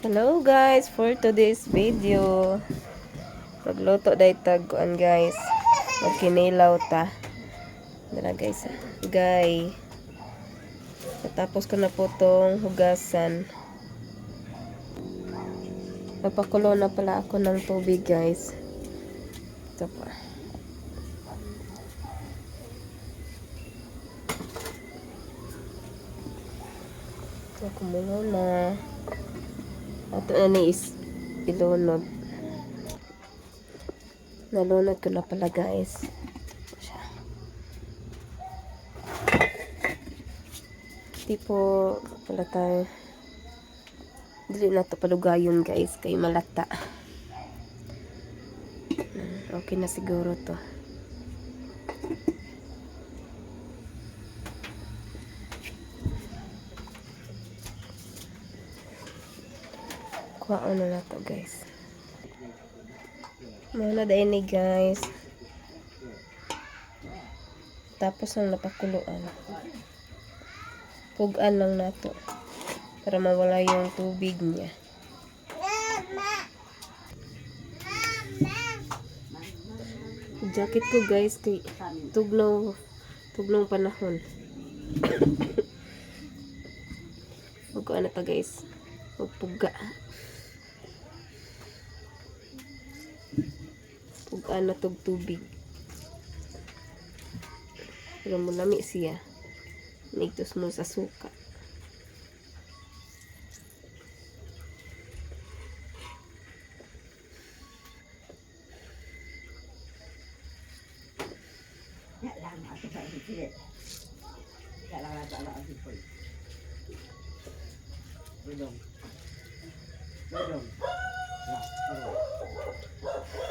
Hello guys, for today's video. Magluto day taguan guys. Magkinilaw ta. Dala guys ah. Gay. Natapos ko na po tong hugasan. Napakulo na pala ako ng tubig guys. Ito pa. Ito kumulo na Ato na ni is ilunod. Nalunod ko na pala guys. Siya. Di po pala tayo. Dili na to palugayon guys kay malata. Mm, Okay na siguro to. Kuha na to guys. Muna dahil ni guys. Tapos ang napakuluan. Pugan lang nato. Para mawala yung tubig niya. Jacket ko guys kay tugnaw tugnong panahon. Huwag ko to guys. Huwag puga. Puga na tog tubig. Pero mo lami siya. Nigtos mo sa suka.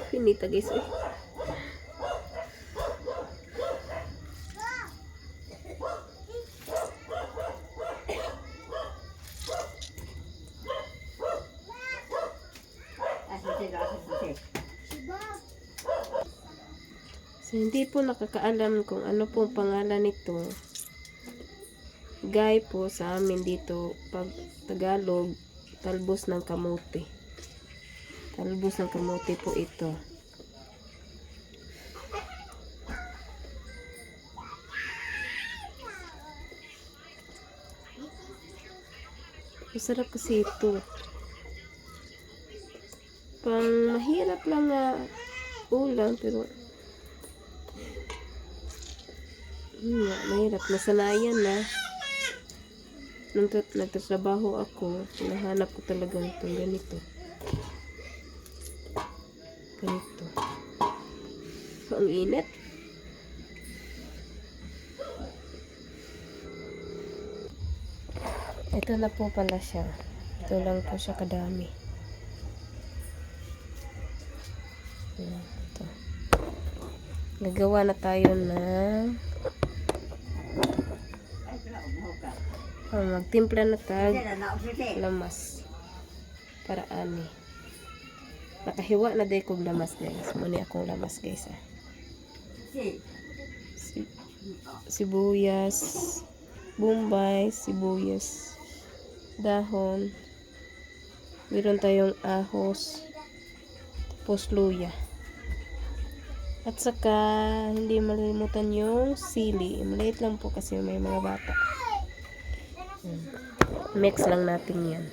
Pinita guys eh. So, hindi po nakakaalam kung ano pong pangalan nito. Guy po sa amin dito, pag Tagalog, talbos ng kamote. Talbos ng kamote po ito. Masarap kasi ito. Pang mahirap lang nga ulam, pero yun nga, mahirap. Nasanayan na. Nung tat- nagtatrabaho ako, hinahanap ko talaga itong ganito. Ganito. Ang init. Ito na po pala siya. Ito lang po siya kadami. Ayan, ito. Gagawa na tayo ng Oh, magtimpla na tag lamas para ani. Nakahiwa na day kog lamas guys. Muna akong lamas guys ah. Si sibuyas, bombay, sibuyas, dahon. Meron tayong ahos, tapos luya. At saka, hindi malilimutan yung sili. Maliit lang po kasi may mga bata. Hmm. Mix lang natin yan.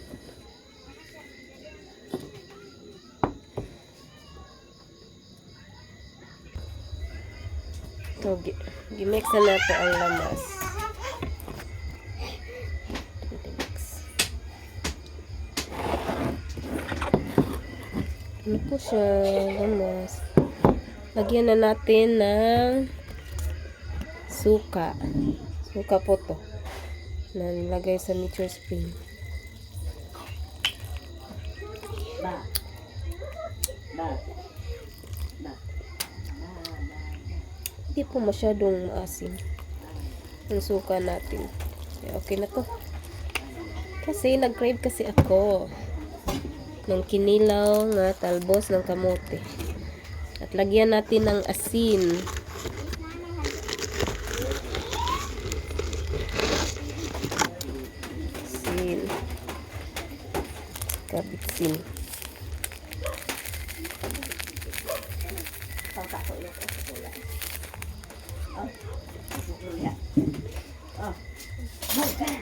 Gi- gimix na natin ang lamas. Ano po siya, lamas. Lagyan na natin ng suka. Suka po to. Na nilagay sa nature spring. Hindi po masyadong maasim. Ang suka natin. Okay na to. Kasi nag-crave kasi ako ng kinilaw nga talbos ng kamote. At lagyan natin ng asin. Asin. Sa bitsin.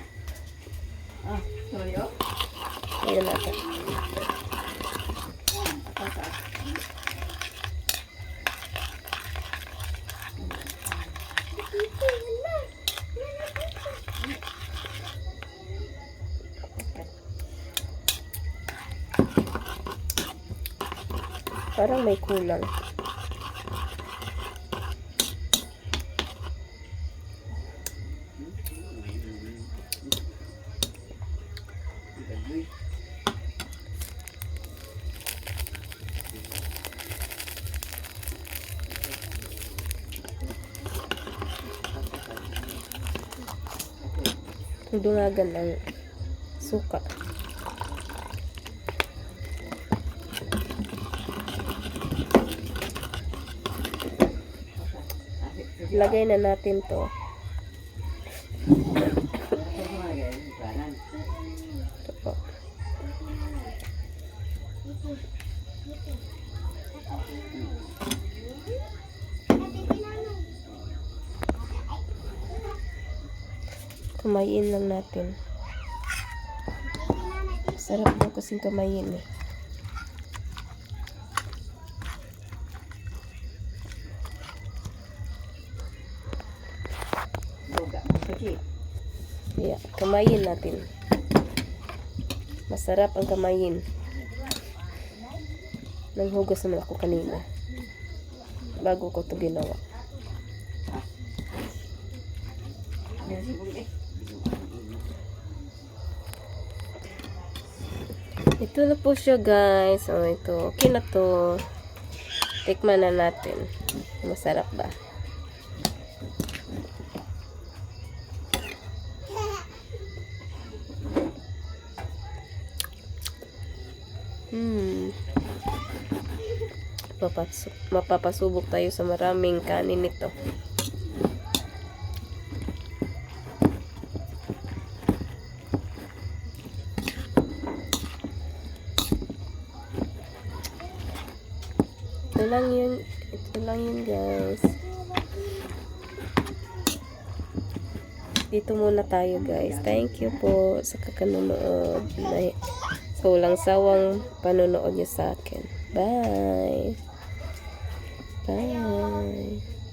Ayan natin. Parang may kulang. Dungagan ng suka. Lagay na natin to. Ito po. Kamayin lang natin. Sarap po kasing kamayin eh. Kaya, kamayin natin. Masarap ang kamayin. Nanghugas naman ako kanina. Bago ko to ginawa. Ito na po siya guys. O ito. Okay na to. Tikman na natin. Masarap ba? Hmm. Papasu- mapapasubok tayo sa maraming kanin nito. Ito lang yun. Ito lang yun guys. Dito muna tayo guys. Thank you po sa kakanonood. Na, sa walang sawang panonood niyo sa akin. Bye! Bye!